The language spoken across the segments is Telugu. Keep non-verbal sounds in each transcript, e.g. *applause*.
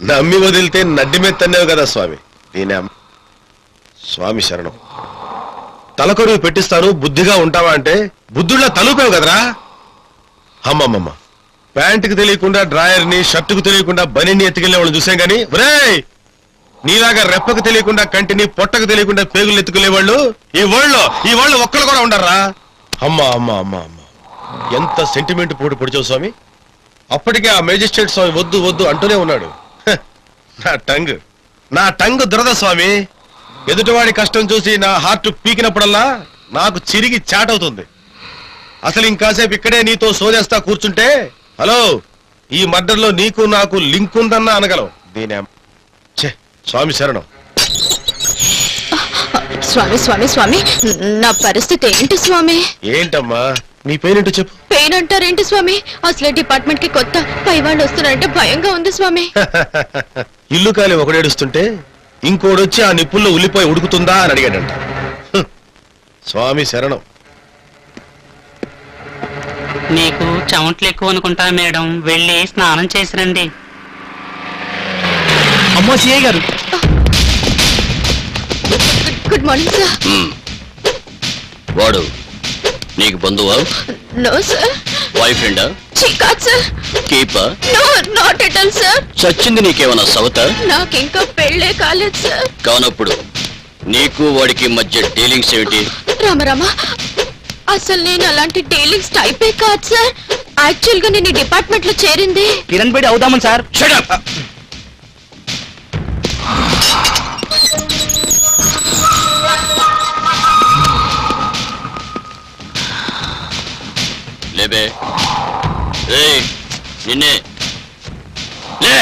నమ్మి వదిలితే నడ్డి మీద తన్నావు కదా స్వామి. నేనే స్వామి శరణం. తలకొరువు పెట్టిస్తాను బుద్ధిగా ఉంటావా అంటే బుద్ధుళ్ళ తలుపావు కదరా? అమ్మమ్మమ్మ. ప్యాంటుకు తెలియకుండా డ్రాయర్ని షర్టుకు తెలియకుండా బనీని ఎత్తుకెళ్ళే వాళ్ళు చూసాం గాని ఒరేయ్! నీలాగా రెప్పకు తెలియకుండా కంటిని పొట్టకు తెలియకుండా పేగులు ఎత్తుకునే వాళ్ళు ఈ వరల్డ్లో ఈ వాళ్ళు ఒక్కరు కూడా ఉండరా అమ్మా అమ్మా అమ్మా అమ్మా. ఎంత సెంటిమెంట్ పోటు పొడిచావు స్వామి? అప్పటికే ఆ మేజిస్ట్రేట్ స్వామి వద్దు వద్దు అంటూనే ఉన్నాడు. హ, నా టంగ్. నా టంగ్ దురద స్వామి. ఎదుటివాడి కష్టం చూసి నా హార్ట్ పీకినప్పుడల్లా నాకు చిరిగి చాటవుతుంది. అసలు ఇంకాసేపు ఇక్కడే నీతో సోదేస్తా కూర్చుంటే హలో ఈ మర్డర్లో నీకు నాకు లింక్ ఉందన్నా అనగలవు దీని అమ్మ- ఛే స్వామి శరణం. స్వామి స్వామి స్వామి నా పరిస్థితి ఏంటి స్వామి? ఏంటమ్మా? నీ పేరేంటో చెప్పు. పెయిన్ అంటారేంటి స్వామి? అసలే డిపార్ట్మెంట్కి కొత్త పై వాళ్ళు వస్తున్నారంటే భయంగా ఉంది స్వామి. *laughs* ఇల్లు కాలి ఒకడేడుస్తుంటే ఇంకోడొచ్చి ఆ నిప్పుల్లో ఉల్లిపోయి ఉడుకుతుందా అని అడిగాడంట. స్వామి శరణం. నీకు చెమట్లు ఎక్కువ అనుకుంటా మేడం. వెళ్ళి స్నానం చేసి రండి అమ్మో సిఐ గారు. Good morning sir. వాడు నీకు బంధువా? నో సార్ బాయ్ ఫ్రెండా కాదు sir keeper no not at all sir చచ్చింది నీకేమన్నా సవత? నాకు ఇంకా పెళ్ళే కాలేదు సార్ కానప్పుడు నీకు వాడికి మధ్య డీలింగ్స్ ఏమిటి? రామరామ అసలు నేను అలాంటి డీలింగ్స్ టైపే కాదు సార్ యాక్చువల్గా నేను డిపార్ట్మెంట్లో చేరింది. కిరణ్ బేడి అవుదామని సార్ లేబే ఏయ్ నిన్నే. లే!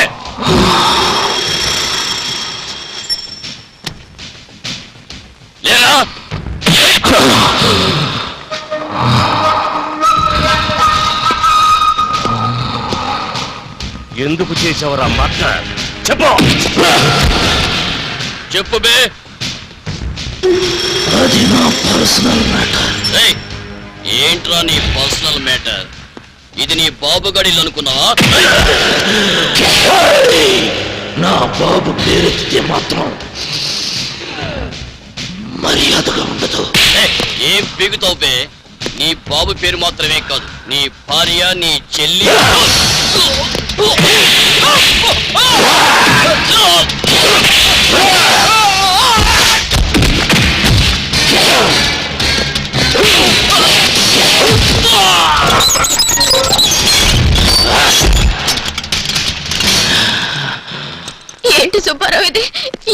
లేరా? ఎందుకు చేసావరా మాట చెప్పు! చెప్పు బే. ఏయ్, ఏంట్రా నీ పర్సనల్ మ్యాటర్ ఇది నీ బాబు గడిలు అనుకున్నావా నా బాబు పేరెత్తితే మాత్రం మర్యాదగా ఉండదు. ఏం పీకుతావు బే? నీ బాబు పేరు మాత్రమే కాదు నీ భార్య నీ చెల్లి. ఏంటి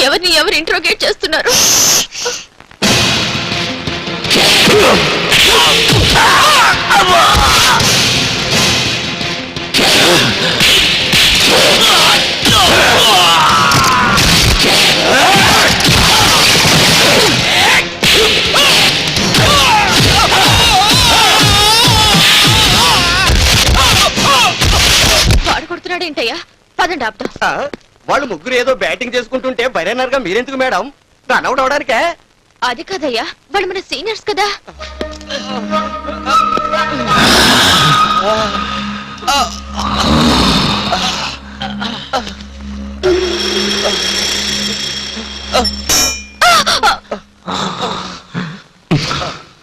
ఎవరిని ఎవరు ఇంట్రోగేట్ చేస్తున్నారు? వాడు కొడుతున్నాడు ఏంటయ్యా? పదండి ఆపుదాం. వాళ్ళు ముగ్గురు ఏదో బ్యాటింగ్ చేసుకుంటుంటే బైరనర్గా మీరెందుకు మేడం? రన్అట్ అవడానికే? అది కదయ్యా వాళ్ళు మన సీనియర్స్ కదా.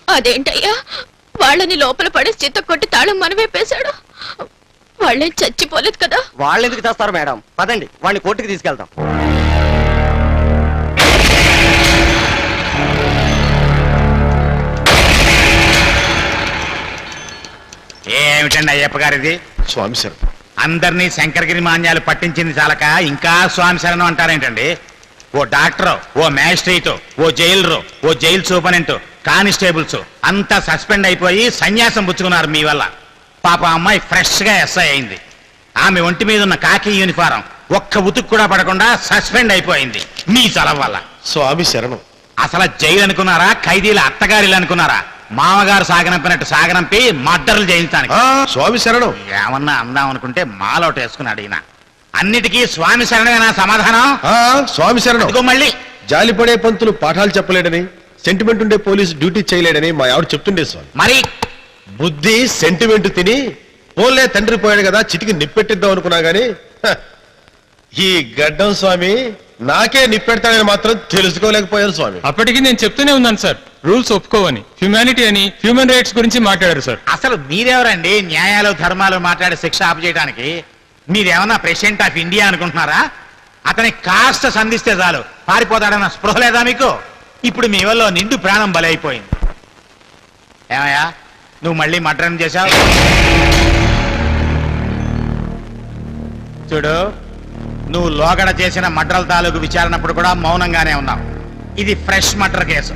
అదేంటయ్యా వాళ్ళని లోపల పడేసి చిత్త కొట్టి తాళం మనవేపేశాడు వాళ్ళేం చచ్చిపోలేదు కదా. వాళ్ళు ఎందుకు చేస్తారు మేడం? పదండి వాడిని కోర్టుకి తీసుకెళ్తాం ఏమిటండి అయ్యప్ప గారిది? స్వామి శరణం. అందరినీ శంకరగిరి మాన్యాలు పట్టించింది చాలక ఇంకా స్వామి శరణం అంటారేంటండి? ఓ డాక్టర్ ఓ మ్యాజిస్ట్రేట్ ఓ జైలరు ఓ జైలు సూపరింట్ కానిస్టేబుల్స్ అంతా సస్పెండ్ అయిపోయి సన్యాసం పుచ్చుకున్నారు మీ వల్ల. పాప అమ్మాయి ఫ్రెష్గా ఎస్ఐ అయింది. ఆమె ఒంటి మీద ఉన్న కాకి యూనిఫారం ఒక్క ఉతుకు కూడా పడకుండా సస్పెండ్ అయిపోయింది. మీ చలవ వల్ల. స్వామి శరణం. అసలు జైలు అనుకున్నారా? ఖైదీల అత్తగారిలు అనుకున్నారా? మామగారు సాగనంపినట్టు సాగనంపి మద్దరులు చేయించడానికి. స్వామి శరణం. ఏమన్నా అందాం అనుకుంటే మాలోట వేసుకున్నాడు ఈయన. అన్నిటికీ స్వామి శరణమేనా సమాధానం? స్వామి శరణం. ఇదిగో మళ్ళీ. జాలిపడే పంతులు పాఠాలు చెప్పలేడని సెంటిమెంట్ ఉండే పోలీసు డ్యూటీ చేయలేడని మా ఆవిడ చెప్తుండే స్వామి. మరి బుద్ధి సెంటిమెంట్ తిని పోలే తండ్రి పోయాడు కదా చిటికి నిప్పెట్టిద్దాం అనుకున్నా గానీ ఈ గడ్డం స్వామి నాకే నిప్పెడతాడని మాత్రం తెలుసుకోలేకపోయాను స్వామి. అప్పటికి నేను చెప్తూనే ఉన్నాను సార్ రూల్స్ ఒప్పుకోవని హ్యుమానిటీ అని హ్యూమన్ రైట్స్ గురించి మాట్లాడారు సార్. అసలు మీరెవరండి న్యాయాలు ధర్మాలు మాట్లాడి శిక్ష ఆపు చేయడానికి మీరేమన్నా ప్రెసిడెంట్ ఆఫ్ ఇండియా అనుకుంటున్నారా? అతని కాస్త సంధిస్తే చాలు. పారిపోతాడన్న స్పృహ లేదా మీకు? ఇప్పుడు మీ వల్ల నిండు ప్రాణం బలైపోయింది. ఏమయ్యా? నువ్వు మళ్ళీ మటన్ చేశావు? చూడు నువ్వు లోగడ చేసిన మడ్రల తాలూకు విచారణప్పుడు కూడా మౌనంగానే ఉన్నావు. ఇది ఫ్రెష్ మటర్ కేసు.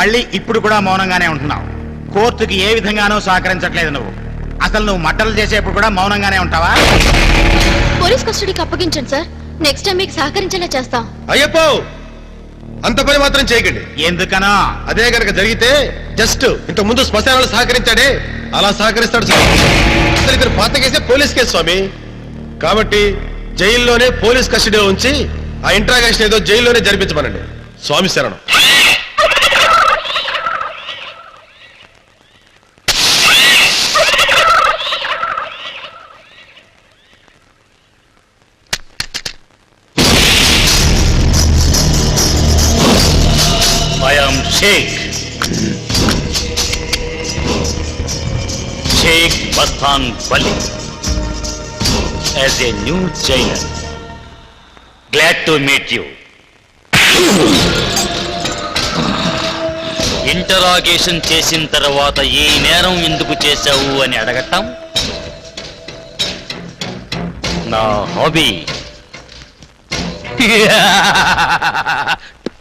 మళ్ళీ ఇప్పుడు కూడా మౌనంగానే ఉంటున్నావు. కోర్టుకి ఏ విధంగానూ సహకరించట్లేదు నువ్వు. అసలు నువ్వు మట్టలు చేసేప్పుడు కూడా మౌనంగానే ఉంటావా? పోలీస్ కస్టడీకి అప్పగించండి సార్. నెక్స్ట్ టైం మీకు సహకరించేలా చేస్తాం. అయ్యప్పో! అంత పని మాత్రం చేయకండి. ఎందుకనో? అదే గనక జరిగితే జస్ట్ ఇంత ముందు శ్మశానాలు సహకరించాడే అలా సహకరిస్తాడు స్వామి. అసలు ఇతను పాత కేసే పోలీస్ కేసు స్వామి. కాబట్టి జైల్లోనే పోలీస్ కస్టడీలో ఉంచి ఆ ఇంట్రాగేషన్ ఏదో జైల్లోనే జరిపించమనండి. స్వామి శరణం. Sheikh Sheikh Bastan Bali as a new jailer glad to meet you interrogation చేసిన తర్వాత ఈ నేరం ఎందుకు చేశావు అని అడగటం నా hobby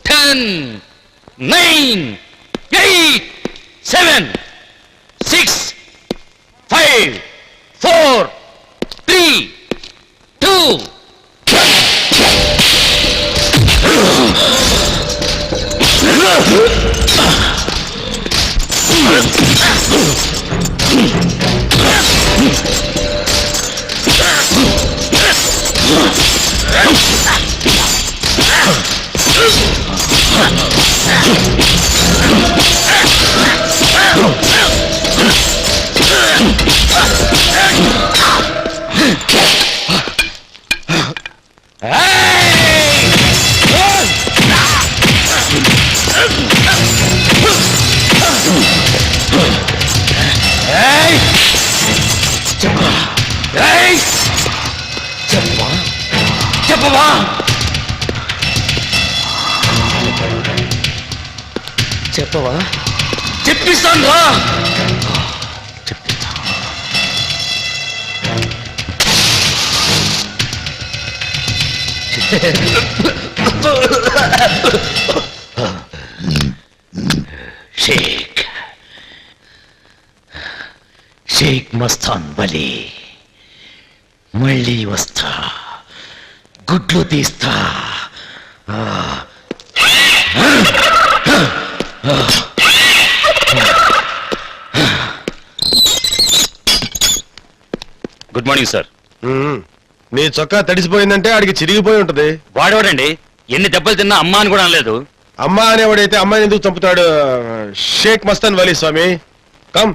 ten nine, eight, seven, six, five, చెప్పవా? చెప్పిస్తాను రా షేక్. షేక్ మస్తాన్ బలి మళ్ళీ వస్తా. గుడ్లు తీస్తా. Good morning sir. నీ చొక్కా తడిసిపోయిందంటే ఆడికి చిరిగిపోయి ఉంటది. వాడేవాడండి? ఎన్ని దెబ్బలు తిన్నా అమ్మా అని కూడా అనలేదు. అమ్మ అనేవాడైతే అమ్మాయిని ఎందుకు చంపుతాడు? షేక్ మస్తాన్ వలీ స్వామి. కమ్.